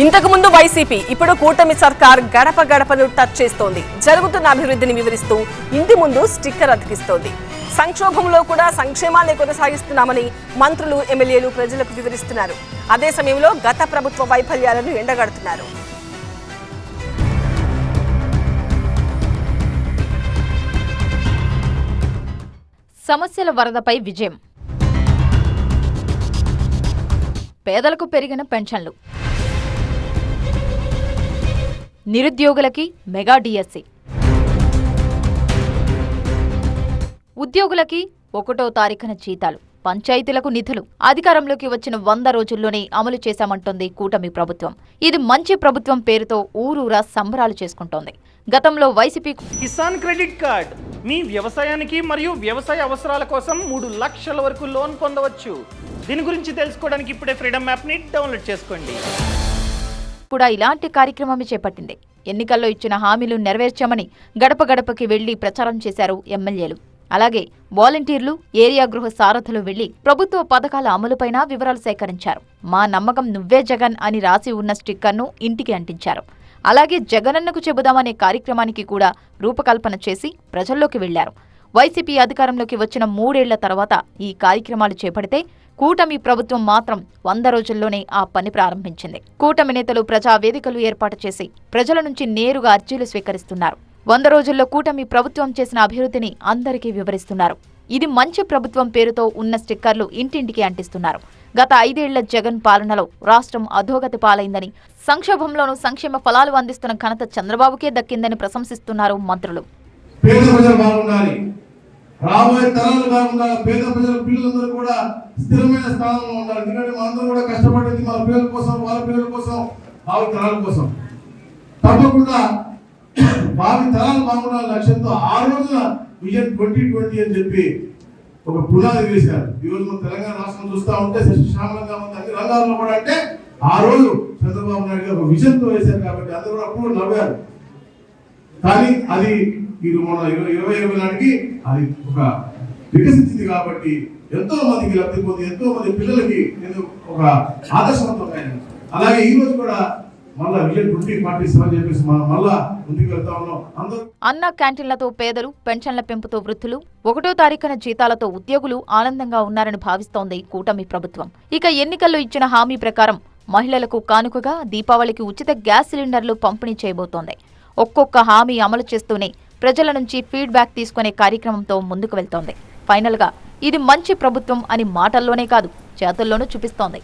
ఇంతకుముందు వైసీపీ ఇప్పుడు కూటమి సర్కార్ గడప గడపను టచ్ చేస్తోంది. జరుగుతున్న అభివృద్ధిని వివరిస్తూ ఇంటి ముందు స్టిక్కర్ అతికిస్తోంది. సంక్షోభంలో కూడా సంక్షేమాన్ని కొనసాగిస్తున్నామని మంత్రులు ఎమ్మెల్యేలు ప్రజలకు వివరిస్తున్నారు. అదే సమయంలో గత ప్రభుత్వ వైఫల్యాలను ఎండగడుతున్నారు. సమస్యల వరదపై విజయం. పేదలకు పెరిగిన పెన్షన్లు. నిరుద్యోగులకి మెగా డిఎస్సి. ఉద్యోగులకి ఒకటో తారీఖున జీతాలు పంచాయతీలకు నిధులు. అధికారంలోకి వచ్చిన వంద రోజుల్లోనే అమలు చేశామంటోంది కూటమి ప్రభుత్వం. ఇది మంచి ప్రభుత్వం పేరుతో ఊరూరా సంబరాలు చేసుకుంటోంది. గతంలో వైసీపీ కిసాన్ క్రెడిట్ కార్డ్. మీ వ్యవసాయానికి మరియు వ్యవసాయ అవసరాల కోసం మూడు లక్షల వరకు లోన్ పొందవచ్చు. దీని గురించి తెలుసుకోవడానికి ఇప్పుడే ఫ్రీడమ్ యాప్ని డౌన్లోడ్ చేసుకోండి. కూడా ఇలాంటి కార్యక్రమమే చేపట్టింది. ఎన్నికల్లో ఇచ్చిన హామీలు నెరవేర్చామని గడప గడపకి వెళ్ళి ప్రచారం చేశారు ఎమ్మెల్యేలు. అలాగే వాలంటీర్లు ఏరియా గృహ సారథులు వెళ్ళి ప్రభుత్వ పథకాల అమలుపైన వివరాలు సేకరించారు. మా నమ్మకం నువ్వే జగన్ అని రాసి ఉన్న స్టిక్కర్ను ఇంటికి అంటించారు. అలాగే జగనన్నకు చెబుదామనే కార్యక్రమానికి కూడా రూపకల్పన చేసి ప్రజల్లోకి వెళ్ళారు. వైసీపీ అధికారంలోకి వచ్చిన మూడేళ్ళ తర్వాత ఈ కార్యక్రమాలు చేపడితే కూటమి ప్రభుత్వం మాత్రం వంద రోజుల్లోనే ఆ పని ప్రారంభించింది. కూటమి నేతలు ప్రజా వేదికలు ఏర్పాటు చేసి ప్రజల నుంచి నేరుగా అర్జీలు స్వీకరిస్తున్నారు. వంద రోజుల్లో కూటమి ప్రభుత్వం చేసిన అభివృద్ధిని అందరికీ వివరిస్తున్నారు. ఇది మంచి ప్రభుత్వం పేరుతో ఉన్న స్టిక్కర్లు ఇంటింటికి అంటిస్తున్నారు. గత ఐదేళ్ళ జగన్ పాలనలో రాష్ట్రం అధోగతి పాలైందని సంక్షోభంలోనూ సంక్షేమ ఫలాలు అందిస్తున్న ఘనత చంద్రబాబుకే దక్కిందని ప్రశంసిస్తున్నారు మంత్రులు. పేద ప్రజలు బాగుండాలి. రాబోయే తరాలు బాగుండాలి పేద ప్రజల పిల్లలందరూ కూడా స్థిరమైన స్థానంలో ఉండాలి. ఎందుకంటే మనందరూ కూడా కష్టపడేది మన పిల్లల కోసం వాళ్ళ పిల్లల కోసం భావి తరాల కోసం. తప్పకుండా భావి తరాలు బాగుండాలి లక్ష్యంతో ఆ రోజున విజన్ ట్వంటీ ట్వంటీ అని చెప్పి ఒక పునాది వేశారు. ఈరోజు మన తెలంగాణ రాష్ట్రం చూస్తా ఉంటే సస్యశ్యామలంగా ఉంది. అన్ని రంగాల్లో కూడా అంటే ఆ రోజు చంద్రబాబు నాయుడు గారు ఒక వేశారు కాబట్టి అందరూ అప్పుడు నవ్వారు. కానీ అది ఇది మన ఇరవై ఇరవై నాటికి అది ఒక వికసించింది కాబట్టి ఎంతో మందికి లబ్ధి పొంది ఎంతో మంది పిల్లలకి నేను ఒక ఆదర్శవంతమైన అలాగే ఈ రోజు కూడా అన్న క్యాంటీన్లతో పేదలు పెన్షన్ల పెంపుతో వృద్ధులు ఒకటో తారీఖున జీతాలతో ఉద్యోగులు ఆనందంగా ఉన్నారని భావిస్తోంది కూటమి ప్రభుత్వం. ఇక ఎన్నికల్లో ఇచ్చిన హామీ ప్రకారం మహిళలకు కానుకగా దీపావళికి ఉచిత గ్యాస్ సిలిండర్లు పంపిణీ చేయబోతోంది. ఒక్కొక్క హామీ అమలు చేస్తూనే ప్రజల నుంచి ఫీడ్బ్యాక్ తీసుకునే కార్యక్రమంతో ముందుకు వెళ్తోంది. ఫైనల్గా ఇది మంచి ప్రభుత్వం అని మాటల్లోనే కాదు చేతుల్లోనూ చూపిస్తోంది.